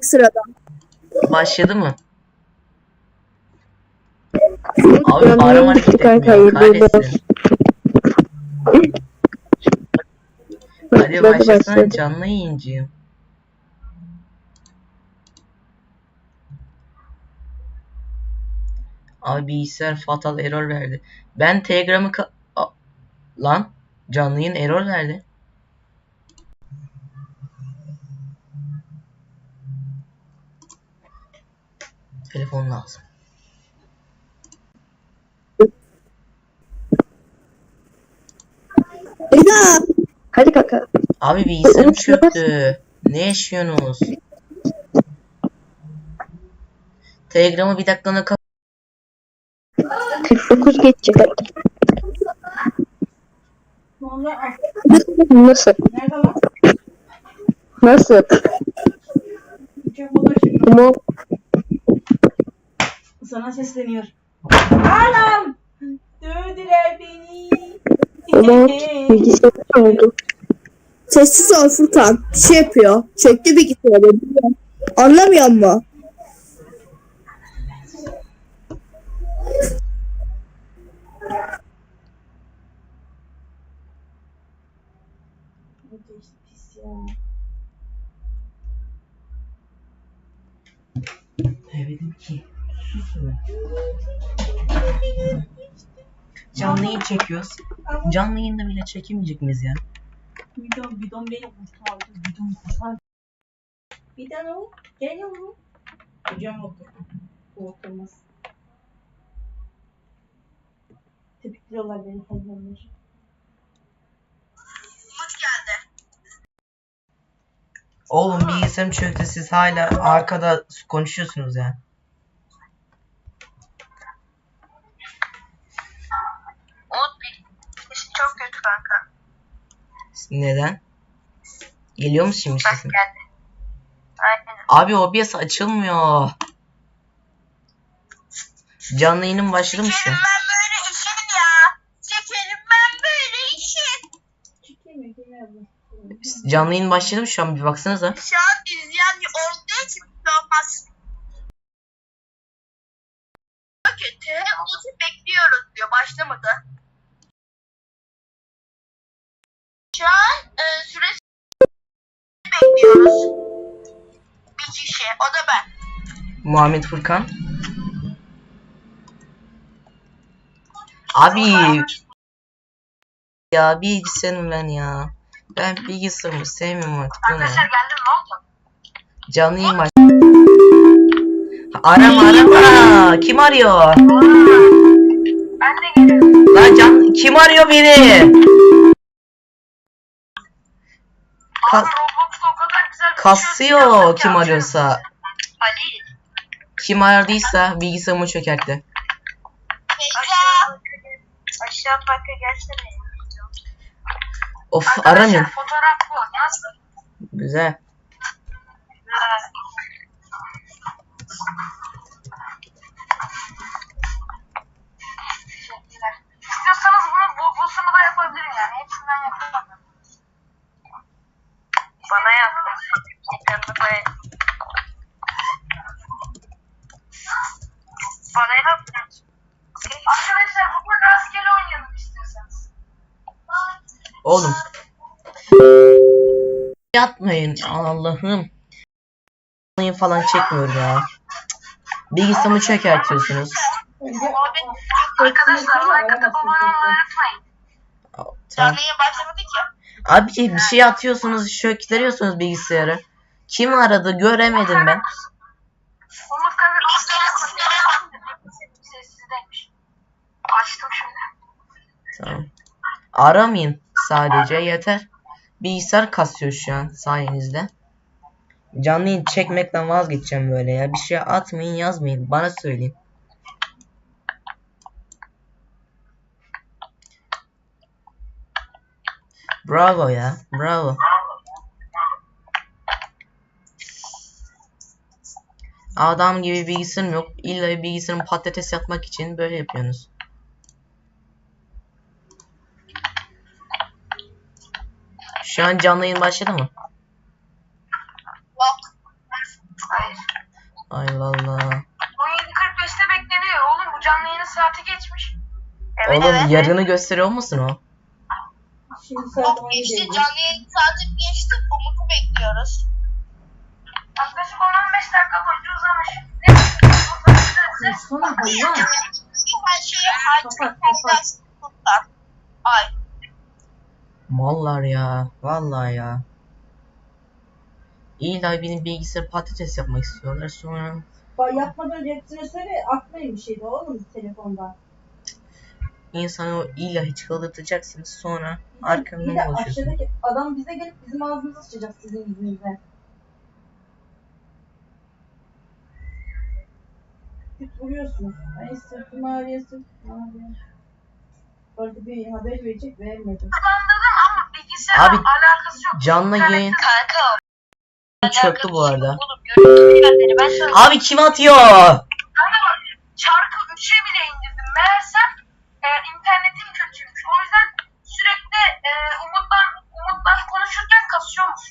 ekstradan. Başladı mı? Abi yeni hareket etmiyor. Kahretsin. Hadi başlasana canlı yayıncıyım. Abi bilgisayar fatal error verdi. Ben Telegram'ı lan canlı yayın error verdi. Telefon lazım. Eda! Hadi kanka. Abi bilgisayarım çöktü. Ne yaşıyorsunuz? Telegram'ı bir dakikalığına kap 49 geçecek. Nasıl? Lan? Nasıl? Sana sesleniyor. Anam! Dövdüler beni. Umut bilgisayar oldu. Sessiz ol Furkan. Bir şey yapıyor. Çekti bilgisayarı. Anlamıyor mu? Demedim ki. Susun. Canlı yayın çekiyoruz. Canlı yayında bile çekemeyecek miyiz ya? Bidon, bidon beni kurtardı. Bidon kurtardı. Bidon o. Gel yavrum. Hocam otur. Oturmaz. Tepikliyorlar beni hayvanlar. Oğlum bilgisayarım çöktü siz hala arkada konuşuyorsunuz ya. Umut bir sesin çok kötü kanka. Neden? Geliyor mu şimdi Bak sesim? geldi. Aynen. Abi OBS açılmıyor. Canlı yayınım başladı mı şu? Çekerim ben böyle işim ya. Çekerim ben böyle işim. Canlı yayın başladı mı şu an bir baksanıza. Şu an izleyen olduğu için bir şey olmaz. Kötü. Umut'u bekliyoruz diyor. Başlamadı. Şu an e, süresi bekliyoruz. Bir kişi. O da ben. Muhammed Furkan. Abi ya bilgisayarım ben ya. Ben bilgisayarımı sevmiyorum artık. Bu ne? Arkadaşlar geldi ne oldu? Canlı yayın baş... Arama arama. Kim arıyor? Ben de geliyorum. Lan can kim arıyor beni? Ka- Abi Roblox'ta o kadar güzel bir şey kasıyor kim ki arıyorsa. Ali. Kim aradıysa bilgisayarımı çökertti. Aşağı. Aşağı parka gelsene. ya. Of Arkadaşlar, aramayın. Fotoğraf bu. Nasıl? Güzel. Oğlum. Yatmayın Allah'ım. Yayın falan çekmiyorum ya. Bilgisayarımı çökertiyorsunuz. Abi arkadaşlar unutmayın. Tamam. Başlamadı ki. Abi bir şey atıyorsunuz, çöktürüyorsunuz bilgisayarı. Kim aradı göremedim ben. Umut. Açtım şöyle. Tamam. Aramayın sadece yeter. Bilgisayar kasıyor şu an sayenizde. Canlı çekmekten vazgeçeceğim böyle ya. Bir şey atmayın yazmayın. Bana söyleyin. Bravo ya. Bravo. Adam gibi bilgisayarım yok. İlla bir patates yapmak için böyle yapıyorsunuz. Şu an canlı yayın başladı mı? Hayır. Ay valla. 17.45'te bekleniyor. Oğlum bu canlı yayının saati geçmiş. Evet Oğlum evet. yarını gösteriyor musun o? Yok 17 geçti. Canlı yayın saati geçti. Umut'u bekliyoruz. Yaklaşık 10-15 dakika boyunca uzamış. Ne bekliyorsunuz? Sana hayvan. Her şeyi harcayıp Kapat, kapat. kurtar. Ay. Mallar ya. Vallahi ya. İlla benim bilgisayarı patates yapmak istiyorlar sonra. Bak yapmadan söyle atmayın bir şeydi oğlum telefonda. İnsanı o ilahi çıldırtacaksınız sonra Bir arkamdan de konuşuyorsunuz. aşağıdaki adam bize gelip bizim ağzımıza sıçacak sizin yüzünüzden. Küt vuruyorsunuz. Ay sırtım ağrıyor sırtım ağrıyor. Orada bir haber verecek vermedi. Kullandırdım Kimse Abi, alakası yok. Canlı yayın Kanka. çöktü bu arada. Oğlum, Abi kim atıyor? Kanka bak, çarkı 3'e bile indirdim. Meğersem e, internetim kötüymüş. O yüzden sürekli e, Umut'la Umut'la konuşurken kasıyormuş.